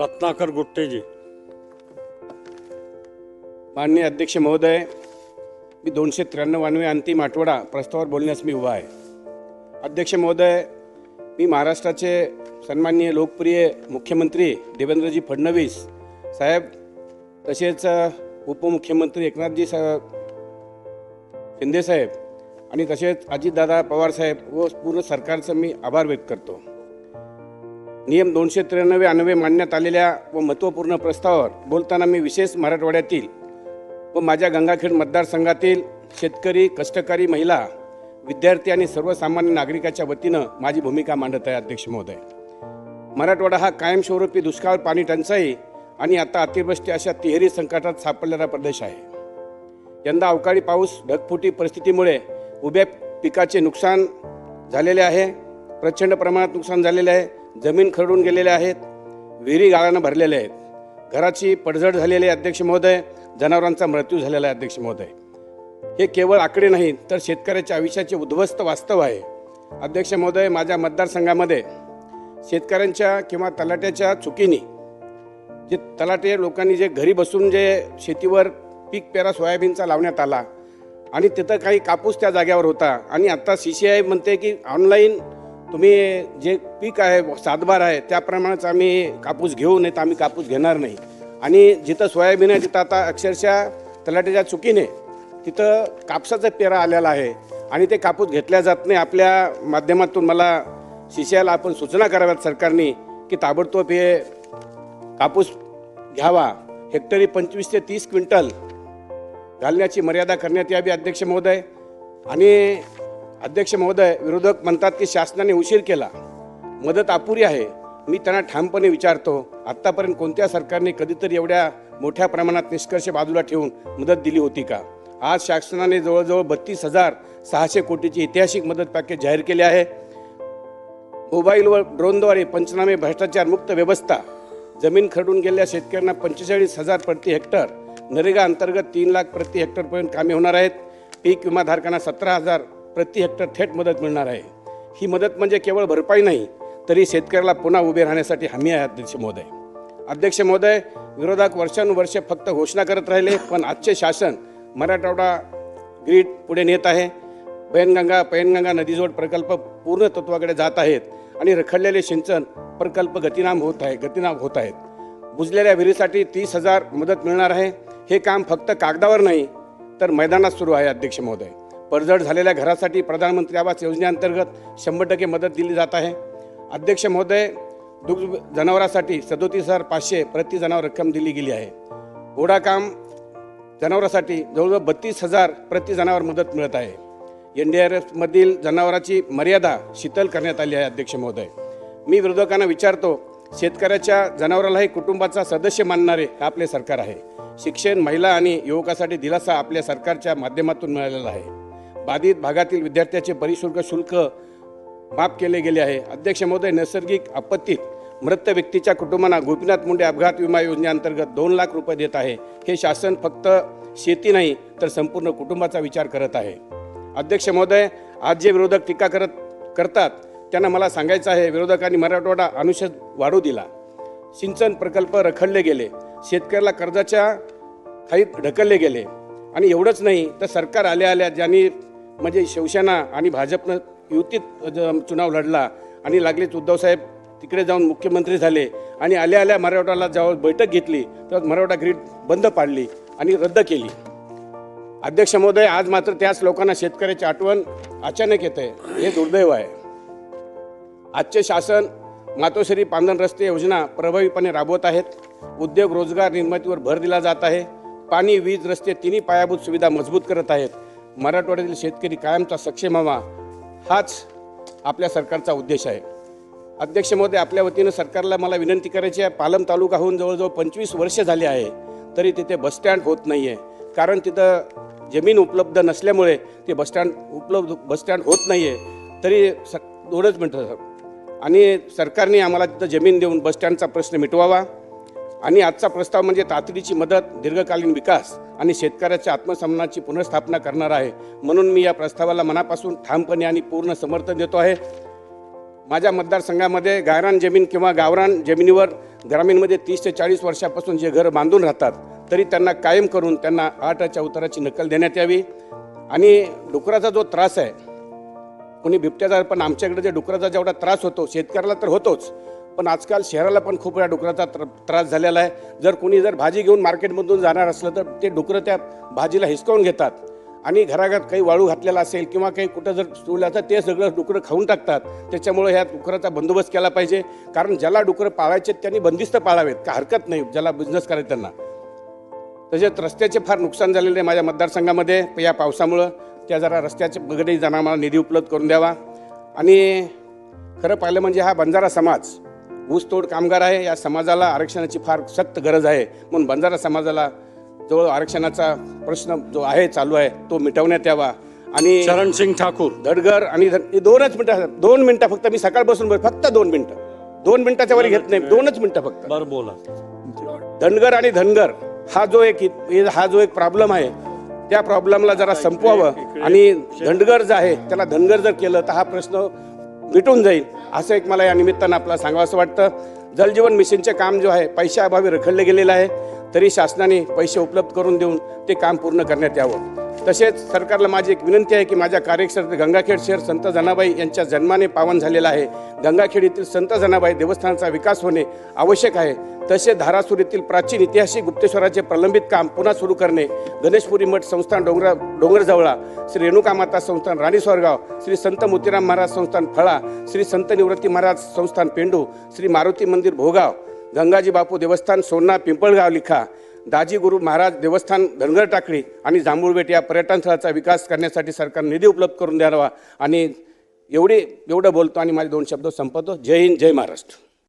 रत्नाकर गुट्टेजी। माननीय अध्यक्ष महोदय मी दोनशे त्र्याण्णवानवे अंतिम आठवडा प्रस्तावावर बोलण्यास मी उभा आहे. अध्यक्ष महोदय मी महाराष्ट्राचे सन्माननीय लोकप्रिय मुख्यमंत्री देवेंद्रजी फडणवीस साहेब तसेच उपमुख्यमंत्री एकनाथजी सा शिंदेसाहेब आणि तसेच अजितदादा पवारसाहेब व पूर्ण सरकारचं मी आभार व्यक्त करतो. नियम दोनशे त्र्याण्णवे अनवे मांडण्यात आलेल्या व महत्त्वपूर्ण प्रस्तावावर बोलताना मी विशेष मराठवाड्यातील व माझ्या गंगाखेड मतदारसंघातील शेतकरी कष्टकरी महिला विद्यार्थी आणि सर्वसामान्य नागरिकाच्या वतीनं माझी भूमिका मांडत आहे अध्यक्ष महोदय. मराठवाडा हा कायमस्वरूपी दुष्काळ पाणी टंचाई आणि आता अतिवृष्टी अशा तिहेरी संकटात सापडलेला प्रदेश आहे. यंदा अवकाळी पाऊस ढगफुटी परिस्थितीमुळे उभ्या पिकाचे नुकसान झालेले आहे प्रचंड प्रमाणात नुकसान झालेले आहे. जमीन खरडून गेलेल्या आहेत विहिरी गाळानं भरलेल्या आहेत. घराची पडझड झालेली अध्यक्ष महोदय जनावरांचा मृत्यू झालेला आहे अध्यक्ष महोदय. हे केवळ आकडे नाहीत तर शेतकऱ्याच्या आयुष्याचे उद्ध्वस्त वास्तव आहे. अध्यक्ष महोदय माझ्या मतदारसंघामध्ये शेतकऱ्यांच्या किंवा तलाट्याच्या चुकीने जे तलाटे लोकांनी जे घरी बसून जे शेतीवर पीक पेरा सोयाबीनचा लावण्यात आला आणि तिथं काही कापूस त्या जाग्यावर होता आणि आता सी सी आय म्हणते की ऑनलाईन तुम्ही जे पीक आहे सातबार आहे त्याप्रमाणेच आम्ही कापूस घेऊ नाही तर आम्ही कापूस घेणार नाही. आणि जिथं सोयाबीन आहे तिथं आता अक्षरशः तलाट्याच्या चुकीने तिथं कापसाचा पेरा आलेला आहे. आणि ते कापूस घेतल्या जात नाही. आपल्या माध्यमातून मला शिष्याला आपण सूचना कराव्यात सरकारने की ताबडतोब हे कापूस घ्यावा. हेक्टरी पंचवीस ते तीस क्विंटल घालण्याची मर्यादा करण्यात यावी अध्यक्ष महोदय. आणि अध्यक्ष महोदय विरोधक म्हणतात की शासनाने उशीर केला. मदत अपुरी आहे. मी त्यांना ठामपणे विचारतो आत्तापर्यंत कोणत्या सरकारने कधीतरी एवढ्या मोठ्या प्रमाणात निष्कर्ष बाजूला ठेवून मदत दिली होती का? आज शासनाने जवळजवळ बत्तीस हजार सहाशे कोटीची ऐतिहासिक मदत पॅकेज जाहीर केले आहे. मोबाईलवर ड्रोनद्वारे पंचनामे भ्रष्टाचार मुक्त व्यवस्था जमीन खरडून गेलेल्या शेतकऱ्यांना पंचेचाळीस हजार प्रति हेक्टर नरेगा अंतर्गत तीन लाख प्रति हेक्टरपर्यंत कामे होणार आहेत. पीक विमाधारकांना सतरा हजार प्रति हेक्टर थेट मदत मिळणार आहे. ही मदत म्हणजे केवळ भरपाई नाही तरी शेतकऱ्याला पुन्हा उभे राहण्यासाठी हमी आहे अध्यक्ष महोदय. अध्यक्ष महोदय विरोधक वर्षानुवर्षे फक्त घोषणा करत राहिले पण आजचे शासन मराठवाडा ग्रीड पुढे नेत आहे. पैनगंगा पैनगंगा नदीजोड प्रकल्प पूर्ण तत्वाकडे जात आहेत आणि रखडलेले सिंचन प्रकल्प गतिनाम होत आहे गतिनाम होत आहेत. बुजलेल्या विहिरीसाठी तीस हजार मदत मिळणार आहे. हे काम फक्त कागदावर नाही तर मैदानात सुरू आहे अध्यक्ष महोदय. पडझड झालेल्या घरासाठी प्रधानमंत्री आवास योजनेअंतर्गत शंभर टक्के मदत दिली जात आहे. अध्यक्ष महोदय दुग्ध जनावरासाठी सदोतीस हजार पाचशे प्रति जनावर रक्कम दिली गेली आहे. ओढाकाम जनावरासाठी जवळजवळ बत्तीस हजार प्रति जनावर मदत मिळत आहे. एन डी आर एफमधील जनावराची मर्यादा शीतल करण्यात आली आहे अध्यक्ष महोदय. मी विरोधकांना विचारतो शेतकऱ्याच्या जनावरालाही कुटुंबाचा सदस्य मानणारे हे आपले सरकार आहे. शिक्षण महिला आणि युवकासाठी दिलासा आपल्या सरकारच्या माध्यमातून मिळालेला आहे. बाधित भागातील विद्यार्थ्याचे परिशुल्क शुल्क माफ केले गेले आहे. अध्यक्ष महोदय नैसर्गिक आपत्तीत मृत व्यक्तीच्या कुटुंबांना गोपीनाथ मुंडे अपघात विमा योजनेअंतर्गत दोन लाख रुपये देत आहे. हे शासन फक्त शेती नाही तर संपूर्ण कुटुंबाचा विचार करत आहे. अध्यक्ष महोदय आज जे विरोधक टीका करत करतात त्यांना मला सांगायचं आहे विरोधकांनी मराठवाडा अनुच्छेद वाढू दिला. सिंचन प्रकल्प रखडले गेले. शेतकऱ्याला कर्जाच्या खाईत ढकलले गेले. आणि एवढंच नाही तर सरकार आल्या आल्या ज्यांनी म्हणजे शिवसेना आणि भाजपनं युतीत चुनाव लढला आणि लागलीच उद्धवसाहेब तिकडे जाऊन मुख्यमंत्री झाले आणि आल्या आल्या मराठवाड्याला जेव्हा बैठक घेतली तेव्हा मराठवाडा ग्रीड बंद पाडली आणि रद्द केली. अध्यक्ष महोदय आज मात्र त्याच लोकांना शेतकऱ्याची आठवण अचानक येते. हे दुर्दैव आहे. आजचे शासन मातोश्री पांधन रस्ते योजना प्रभावीपणे राबवत आहेत. उद्योग रोजगार निर्मितीवर भर दिला जात आहे. पाणी वीज रस्ते तिन्ही पायाभूत सुविधा मजबूत करत आहेत. मराठवाड्यातील शेतकरी कायमचा सक्षम व्हावा हाच आपल्या सरकारचा उद्देश आहे. अध्यक्ष महोदय आपल्या वतीनं सरकारला मला विनंती करायची आहे पालम तालुका होऊन जवळजवळ पंचवीस वर्ष झाले आहे तरी तिथे बसस्टँड होत नाही आहे कारण तिथं जमीन उपलब्ध नसल्यामुळे ते बसस्टँड उपलब्ध बसस्टँड होत नाही आहे तरी स दोनच मिनटं आणि सरकारने आम्हाला तिथं जमीन देऊन बसस्टँडचा प्रश्न मिटवावा. आणि आजचा प्रस्ताव म्हणजे तातडीची मदत दीर्घकालीन विकास आणि शेतकऱ्याच्या आत्मसन्मानाची पुनर्स्थापना करणार आहे. म्हणून मी या प्रस्तावाला मनापासून ठामपणे आणि पूर्ण समर्थन देतो आहे. माझ्या मतदारसंघामध्ये गायरान जमीन किंवा गावरान जमिनीवर ग्रामीणमध्ये तीस ते चाळीस वर्षापासून जे घरं बांधून राहतात तरी त्यांना कायम करून त्यांना आठच्या उताराची नकल देण्यात यावी. आणि डुकराचा जो त्रास आहे कोणी बिबट्याचा पण आमच्याकडे जे डुकराचा जेवढा त्रास होतो शेतकऱ्याला तर होतोच. पण आजकाल शहराला पण खूप वेळा डुकराचा त्र त्रास झालेला आहे. जर कोणी जर भाजी घेऊन मार्केटमधून जाणार असलं तर ते डुकरं त्या भाजीला हिसकावून घेतात. आणि घराघरात काही वाळू घातलेला असेल किंवा काही कुठं जर स्टूल तर ते सगळं डुकरं खाऊन टाकतात. त्याच्यामुळे ह्या डुकराचा बंदोबस्त केला पाहिजे. कारण ज्याला डुकरं पाळायचे त्यांनी बंदिस्त पाळावेत. का हरकत नाही ज्याला बिझनेस करायचं त्यांना. तसेच रस्त्याचे फार नुकसान झालेले आहे माझ्या मतदारसंघामध्ये. या पावसामुळं त्या जरा रस्त्याचे बगडे जाणार मला निधी उपलब्ध करून द्यावा. आणि खरं पाहिलं म्हणजे हा बंजारा समाज ऊसतोड कामगार आहे या समाजाला आरक्षणाची फार सक्त गरज आहे. म्हणून बंजारा समाजाला जवळ आरक्षणाचा प्रश्न जो आहे चालू आहे तो मिटवण्यात यावा. आणि चरण सिंग ठाकूर. धडगर आणि दोनच मिनिटं दोन मिनिटं फक्त. मी सकाळपासून बोल- फक्त दोन मिनिटं. दोन मिनिटाच्या वर घेत नाही दोनच मिनिटं फक्त. बर बोला. धनगर आणि धनगर हा जो एक हे- हा जो एक प्रॉब्लेम आहे त्या प्रॉब्लेमला जरा संपवावं. आणि धनगर जे आहे त्याला धनगर जर केलं तर हा प्रश्न मिटून जाईल. असं एक मला या निमित्तानं आपला सांगावं असं वाटतं. जलजीवन मिशनचे काम जो आहे पैशाअभावी रखडले गेलेलं आहे. तरी शासनाने पैसे उपलब्ध करून देऊन ते काम पूर्ण करण्यात यावं. तसेच सरकारला माझी एक विनंती आहे की माझ्या कार्यक्षेत्र गंगाखेड शहर संत जनाबाई यांच्या जन्माने पावन झालेला आहे. गंगाखेड येथील संत जनाबाई देवस्थानाचा विकास होणे आवश्यक आहे. तसे धारासूर येथील प्राचीन ऐतिहासिक गुप्तेश्वराचे प्रलंबित काम पुन्हा सुरू करणे. गणेशपुरी मठ संस्थान डोंगरा डोंगरजवळा श्री रेणुका माता संस्थान राणीस्वरगाव श्री संत मोतीराम महाराज संस्थान फळा श्री संत निवृत्ती महाराज संस्थान पेंडू श्री मारुती मंदिर भोगाव गंगाजी बापू देवस्थान सोना पिंपळगाव लिखा दाजी गुरु महाराज देवस्थान धनगर टाकळी आणि जांभूळबेट या पर्यटनस्थळाचा विकास करण्यासाठी सरकार निधी उपलब्ध करून द्यावा. आणि एवढे एवढं बोलतो आणि माझे दोन शब्द संपवतो. जय हिंद जय महाराष्ट्र.